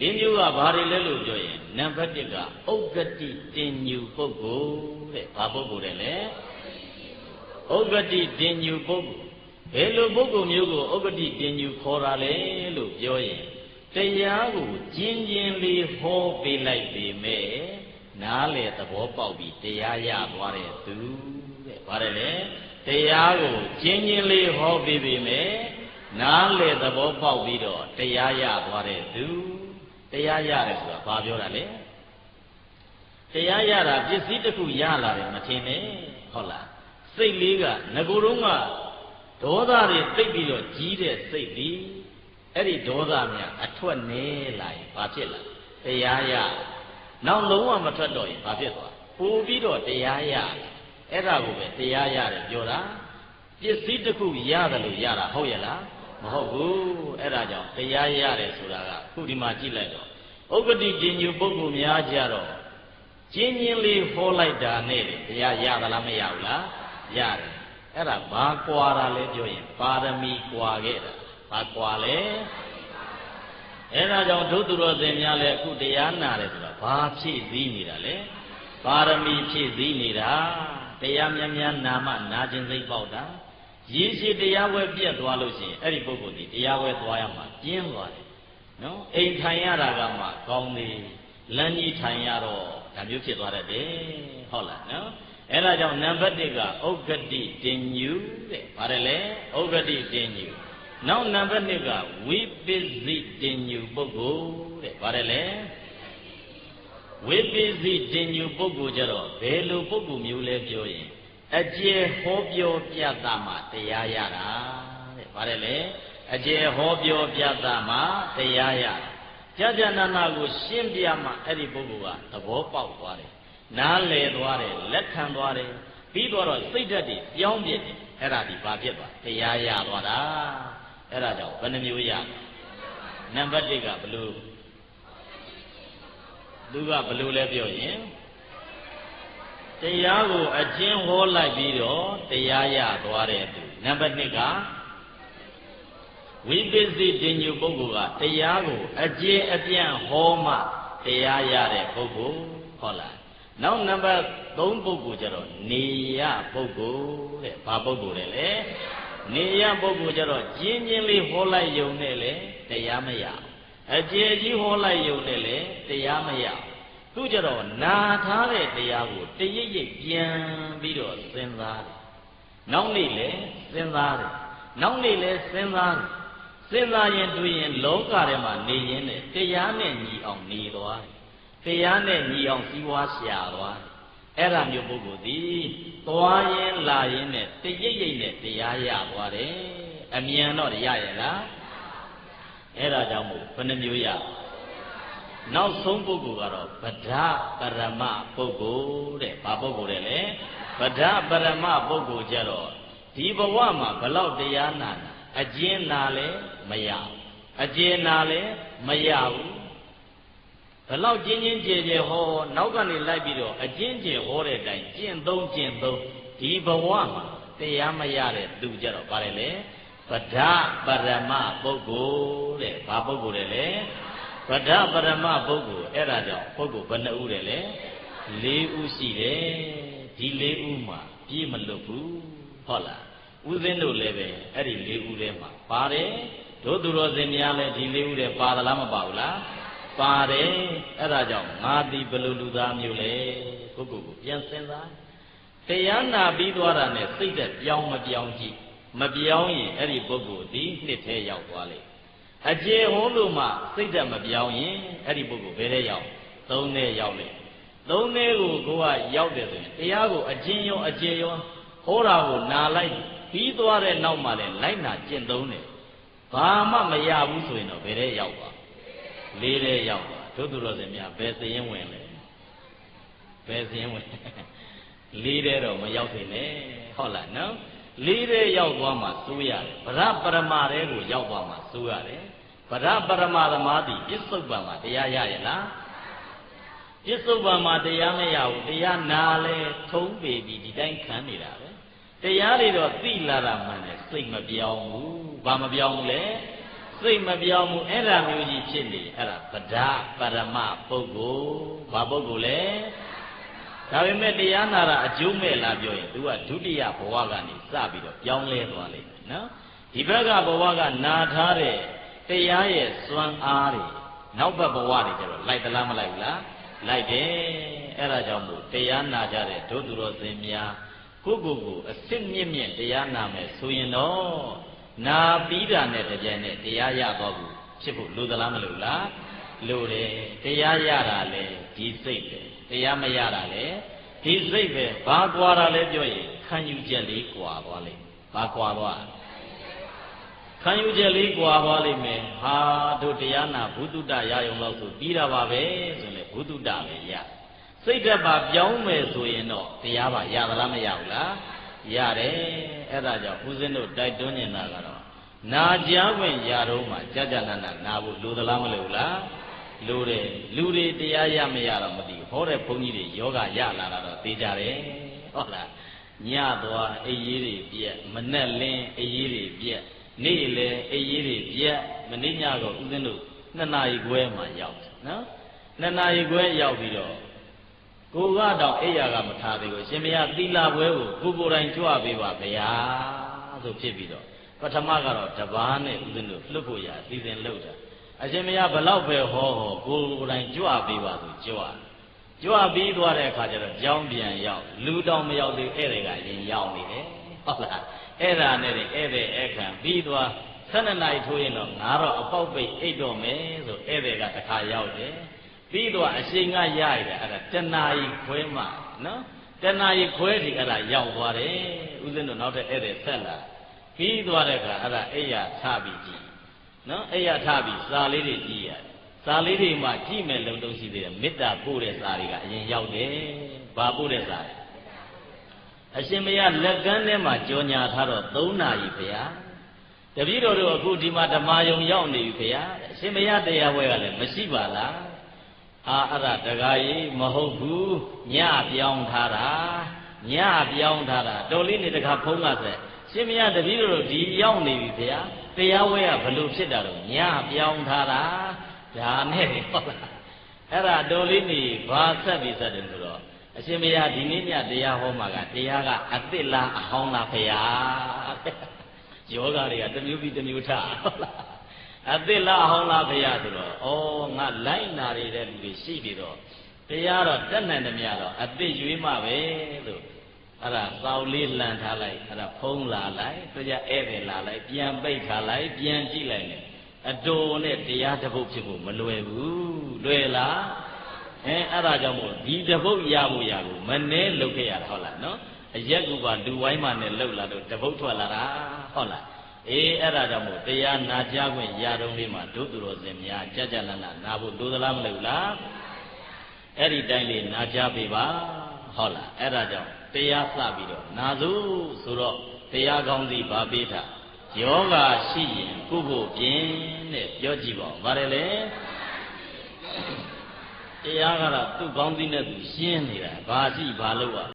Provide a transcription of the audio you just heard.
လေးမျိုးကဘာတွေလဲလို့ပြောရင်နံပါတ်1ကဥက္ကတိတင်ညူပုဂ္ဂိုလ်တဲ့ဘာပုဂ္ဂိုလ်တဲ့လဲဥက္ကတိတင်ညူပုဂ္ဂိုလ်ဘယ်လိုပုဂ္ဂိုလ်မျိုးကိုဥက္ကတိတင်ညူခေါ်တာလဲလို့ပြောရင်တရားကိုကျင်းချင်းလေးဟောပေးလိုက်ပေမဲ့နားလေသဘောပေါက်ပြီးတရားရသွားတဲ့သူတဲ့ဗါတယ်လေတရားကိုကျင်းချင်းလေးဟောပေးပေမဲ့နားလေသဘောပေါက်ပြီးတော့တရားရသွားတဲ့သူ တရားရတယ်ဆိုတာဘာပြောတာလဲတရားရတာပစ္စည်းတစ်ခုရလာတယ်မထင်နဲ့ဟုတ်လားစိတ်လေးကငကိုယ်တော့ကဒေါသတွေတိတ်ပြီးတော့ကြီးတဲ့စိတ်ဒီအဲ့ဒီဒေါသများအထွက်နေလာရင်ဘာဖြစ်လာတရားရနောက်လုံးဝမထွက်တော့ရင်ဘာဖြစ်သွားပို့ပြီးတော့တရားရအဲ့ဒါကိုပဲတရားရတယ်ပြောတာပစ္စည်းတစ်ခုရတယ်လို့ရတာဟုတ်ရဲ့လား မဟုတ်ဘူးအဲ့ဒါကြောင့်တရားရတယ်ဆိုတာကခုဒီမှာကြည့်လိုက်တော့ဥက္ကတိကျင်ညူပုဂ္ဂိုလ်များကြတော့ကျင်းချင်းလေးဟောလိုက်တာနဲ့တရားရသလားမရဘူးလားရတယ်အဲ့ဒါဘာကွာတာလဲပြောရင်ပါရမီကွာခဲ့တာဘာကွာလဲအဲ့ဒါကြောင့်ဒုသူတော်စင်များလည်းအခုတရားနာတယ်ဆိုတာဘာဖြည့်စည်းနေတာလဲပါရမီဖြည့်စည်းနေတာတရားများများနာမနာခြင်းစိတ်ပေါက်တာ ရည်ရှိတရားဝဲပြက်သွားလို့ရှိရင်အဲ့ဒီပုဂ္ဂိုလ်ဒီတရားဝဲသွားရမှာကျင်းသွားတယ်နော်အိမ်ထိုင်ရတာကမှကောင်းသေးလမ်းကြီးထိုင်ရတော့ဒါမျိုးဖြစ်သွားတတ်တယ်ဟုတ်လားနော်အဲ့ဒါကြောင့်နံပါတ်1ကဥက္ကတိတင်ညူတဲ့ဗါတယ်လေဥက္ကတိတင်ညူနောက်နံပါတ်2ကဝိပစ္စည်းတင်ညူပုဂ္ဂိုလ်တဲ့ဗါတယ်လေဝိပစ္စည်းတင်ညူပုဂ္ဂိုလ်ကြတော့ဘယ်လိုပုဂ္ဂိုလ်မျိုးလဲပြောရင် အကျေဟောပြောပြတာမှတရားရတာတဲ့ဗါတယ်လေအကျေဟောပြောပြတာမှတရားရကြာကြာနာနာကိုရှင်းပြမှအဲ့ဒီပုဂ္ဂိုလ်ကသဘောပေါက်သွားတယ်နားလည်သွားတယ်လက်ခံသွားတယ်ပြီးတော့စိတ်ဓာတ်တွေပြောင်းပြစ်တယ်အဲ့ဒါဒီဘာဖြစ်သွားတရားရသွားတာအဲ့ဒါကြောင့်ဘယ်နှမျိုးရနံပါတ်1ကဘလို့သူကဘလို့လဲပြောရင် တရားကိုအကျဉ်းဟောလိုက်ပြီးတော့တရားရသွားတဲ့သူနံပါတ်2ကဝိပစ္စည်းတင်ညူပုဂ္ဂိုလ်ကတရားကိုအကျဉ်းအပြန့်ဟောမှတရားရတဲ့ပုဂ္ဂိုလ်ဟုတ်လားနောက်နံပါတ်3ပုဂ္ဂိုလ်ကျတော့နေရပုဂ္ဂိုလ်တဲ့ဘာပုဂ္ဂိုလ်လဲလဲနေရပုဂ္ဂိုလ်ကျတော့ကျင်းချင်းလေးဟောလိုက်ယုံနဲ့လေတရားမရအကျေကြီးဟောလိုက်ယုံနဲ့လေတရားမရ သူကျတော့နာထားတဲ့တရားကိုတရိပ်ရိပ်ပြန်ပြီးတော့စဉ်းစားတယ်နောက်နေ့လေစဉ်းစားတယ်နောက်နေ့လေစဉ်းစားတယ်စဉ်းစားရင်တွေ့ရင်လောကထဲမှာနေရင်နဲ့တရားနဲ့ညီအောင်နေသွားတယ်တရားနဲ့ညီအောင်စီးပွားရှာသွားတယ်အဲ့ဒါမျိုးပုဂ္ဂိုလ်သည်သွားရင်လာရင်နဲ့တရိပ်ရိပ်နဲ့တရားရသွားတယ်အမြန်တော့ရရလားအဲ့ဒါကြောင့်မို့ဘယ်နှမျိုးရ နောက်ဆုံးပုဂ္ဂိုလ်ကတော့ဗဒပရမပုဂ္ဂိုလ်တဲ့ဘာပုဂ္ဂိုလ်လဲလဲဗဒပရမပုဂ္ဂိုလ်ကြတော့ဒီဘဝမှာဘလောက်တရားနာနာအကျဉ်းနာလဲမရဘူးအကျဉ်းနာလဲမရဘူးဘလောက်ကျင်းချင်းကြဲကြဲဟောနောက်ကနေလိုက်ပြီးတော့အကျဉ်းကျဲဟောတဲ့အတိုင်းကျင့်သုံးကျင့်သုံးဒီဘဝမှာတရားမရတဲ့သူကြတော့ဗါတယ်လေဗဒပရမပုဂ္ဂိုလ်တဲ့ဘာပုဂ္ဂိုလ်လဲ ဗဒပရမပုဂ္ဂိုလ်အဲ့ဒါကြောင့်ပုဂ္ဂိုလ်ဘယ်နှဦးတယ်လဲ၄ဦးရှိတယ်ဒီ၄ဦးမှာပြည့်မလွတ်ဘူးဟုတ်လားဦးဇင်းတို့လည်းပဲအဲ့ဒီ၄ဦးထဲမှာပါတယ်တို့သူတော်စင်များလည်းဒီ၄ဦးထဲပါသလားမပါဘူးလားပါတယ်အဲ့ဒါကြောင့်ငါသည်ဘယ်လိုလူသားမျိုးလဲကိုကိုကိုပြန်စဉ်းစားတရားနာပြီးသွားတာနဲ့စိတ်သက်ပြောင်းမပြောင်းကြည့်မပြောင်းရင်အဲ့ဒီပုဂ္ဂိုလ်ဒီနှစ်ထဲရောက်သွားလိမ့် အကျေဟောလို့မှစိတ်သက်မပြောင်းရင်အဲ့ဒီပုဂ္ဂိုလ်ဘယ်ထဲရောက်သုံးထဲရောက်လိမ့်သုံးထဲကိုကိုကရောက်တယ်ဆိုရင်တရားကိုအကျဉ်းရောအကျေရောဟောတာကိုနာလိုက်ပြီးသွားတဲ့နောက်မှလည်းလိုက်နာကျင့်သုံးတယ်ဘာမှမရဘူးဆိုရင်တော့ဘယ်ထဲရောက်သွားလေးထဲရောက်သွားတို့သူတော်စင်များဘယ်စရင်ဝင်လဲဘယ်စရင်ဝင်လေးထဲတော့မရောက်သေးနဲ့ဟုတ်လားနော်လေးထဲရောက်သွားမှစိုးရတယ်ဗရပရမတဲကိုရောက်သွားမှစိုးရတယ် ဗရပရမသမားတိပစ္စုပန်မှာတရားရရဲ့လားပစ္စုပန်မှာတရားမရဘူးတရားနာလဲထုံးပေပြီဒီတိုင်းခံနေတာပဲတရားတွေတော့သိလာတာမှန်တယ်စိတ်မပြောင်းဘူးဘာမပြောင်းဘူးလဲစိတ်မပြောင်းဘူးအဲ့ဒါမျိုးကြီးဖြစ်နေအဲ့ဒါဗဒပရမပုဂ္ဂိုလ်ဘာပုဂ္ဂိုလ်လဲဒါပေမဲ့တရားနာတာအကျိုးမဲ့လားပြောရင် तू ကဒုတိယဘဝကနေစပြီးတော့ပြောင်းလဲသွားလိမ့်မယ်နော်ဒီဘက်ကဘဝကနာထားတဲ့ တရားရဲ့စွမ်းအားတွေနောက်ဘက်ဘဝတွေကျတော့လိုက်သလားမလိုက်ဘူးလားလိုက်တယ်အဲ့ဒါကြောင့်မို့တရားနာကြတဲ့ဒုသူတော်စင်များကိုယ့်ကိုယ်ကိုအစစ်မြင့်မြင့်တရားနာမယ်ဆိုရင်တော့နာပြီးတာနဲ့တကြံနဲ့တရားရတော့ဘူးဖြစ်ဖို့လိုသလားမလိုလားလိုတယ်တရားရတာလေဒီစိတ်ပဲတရားမရတာလေဒီစိတ်ပဲဘာကွာတာလဲပြောရင်ခံယူချက်လေးကွာသွားလိမ့်ဘာကွာသွား ခံယူချက်လေးကွာသွားလိမ့်မယ်ဟာတို့တရားနာဘုဒ္ဓရယုံလို့ဆိုပြီးတာပါပဲဆိုရင်ဘုဒ္ဓပဲရစိတ်ဓာတ်ပါပြောင်းမယ်ဆိုရင်တော့တရားပါရသလားမရဘူးလားရတယ်အဲ့ဒါကြောင့်ဦးဇင်းတို့တိုက်တွန်းနေတာကတော့နာကြားဝင်ရတော့မှကြာကြာနာနာနာဖို့လိုသလားမလိုဘူးလားလိုတယ်လူတွေတရားရမရတော့မသိဘူးဟောတဲ့ဘုန်းကြီးတွေယောဂရလာတာတော့သိကြတယ်ဟုတ်လားညသွားအေးရေးတွေပြက်မနဲ့လင်းအေးရေးတွေပြက် နေ့လေအေးရေးတွေပြက်မနေ့ညတော့ဦးဇင်းတို့နှစ်နာရီခွဲမှရောက်နော်နှစ်နာရီခွဲရောက်ပြီးတော့ကိုကတော့အိယာကမထားသေးဘူးရှင်မရသီလာပွဲကိုကိုကိုယ်တိုင်ကြွပေးပါဗျာဆိုဖြစ်ပြီးတော့ပထမကတော့တပားနဲ့ဦးဇင်းတို့လှုပ်ဖို့ရအစီအစဉ်လုပ်တာအရှင်မရဘလောက်ပဲဟောဟောကိုကိုယ်တိုင်ကြွပေးပါဆိုကြွကြွပြီးသွားတဲ့အခါကျတော့ကြောင်းပြန်ရောက်လူတောင်မရောက်သေးဧည့်တွေကရင်ရောက်နေတယ်ဟုတ်လား အဲ့ဒါနဲ့ဧည့်သည်အခန့်ပြီးသွား12နာရီထိုးရင်တော့ငါတော့အပေါက်ပိတ်အိတ်တော့မယ်ဆိုဧည့်သည်ကတခါရောက်တယ်ပြီးတော့အရှိန်ကရရတယ်အဲ့ဒါတဏှာကြီးခွဲမှနော်တဏှာကြီးခွဲထိအဲ့ဒါရောက်သွားတယ်ဥစဉ်တို့နောက်တဲ့ဧည့်သည်ဆက်လာပြီးသွားတဲ့အခါအဲ့ဒါအိယာထပြီးကြည့်နော်အိယာထပြီးစာလေးတွေကြည့်ရတယ်စာလေးတွေမှကြည့်မဲ့လုံတုံးရှိသေးတယ်မေတ္တာပို့တဲ့စာတွေကအရင်ရောက်တယ်ဘာပို့တဲ့စာတွေ အရှင်မရလက်ကမ်းထဲမှာကြောညာထားတော့3နာရီဗျာတပည့်တော်တို့အခုဒီမှာဓမ္မယုံရောက်နေပြီဗျာအရှင်မရတရားဝဲကလည်းမရှိပါလားအာအဲ့ဒါတကားကြီးမဟုတ်ဘူးညပြောင်းထားတာညပြောင်းထားတာတော်လေးနေတကားဖုံးကဆက်ရှင်မရတပည့်တော်တို့ဒီရောက်နေပြီဗျာတရားဝဲကဘလို့ဖြစ်တာတော့ညပြောင်းထားတာဒါနဲ့ဟုတ်လားအဲ့ဒါတော်လေးနေဘာဆက်ပြီးဆက်တယ်ဆိုတော့ အရှင်မရဒီနေ့ညတရားဟောမှာကတရားကအစ်စ်လားအဟောင်းလားဖရာယောဂတွေကတစ်မျိုးပြီးတစ်မျိုးထားဟုတ်လားအစ်စ်လားအဟောင်းလားဖရာဆိုတော့ဩငါလိုက်နာရတဲ့လူတွေရှိနေတော့တရားတော့တက်နိုင်တယ်များတော့အစ်စ်ရွေးမှပဲလို့အဲ့ဒါစောင်းလေးလှန်ထားလိုက်အဲ့ဒါဖုံးလာလိုက်သူကြဧည့်သည်လာလိုက်ပြန်ပိတ်ထားလိုက်ပြန်ကြည့်လိုက်တယ်အတူနဲ့တရားတစ်ပုတ်ဖြစ်ဖို့မလွယ်ဘူးလွယ်လား အဲအဲ့ဒါကြောင့်မို့ဒီတစ်ပုတ်ရဖို့ရကိုမနှဲလုတ်ခဲ့ရတာဟုတ်လားနော်အရက်ကူပါလူဝိုင်းမှနဲ့လှုပ်လာတော့တစ်ပုတ်ထွက်လာတာဟုတ်လားအေးအဲ့ဒါကြောင့်မို့တရားနာကြားခွင့်ရတုံးလေးမှာဒုသူတော်စင်များကြကြလန်းလန်းနာဖို့လိုသလားမလိုလားအဲ့ဒီတိုင်းလေးနာကြားပေးပါဟုတ်လားအဲ့ဒါကြောင့်တရားစပြီးတော့နာစုဆိုတော့တရားကောင်းစီဗာပေးတာယောဂရှိရင်ကုဖို့ပြင်းတဲ့ပြောကြည့်ပါဦးဗါတယ်လေ တရားကတော့သူ့ကောင်းသီးနဲ့သူရှင်းနေတာဘာရှိဘာလို့อ่ะ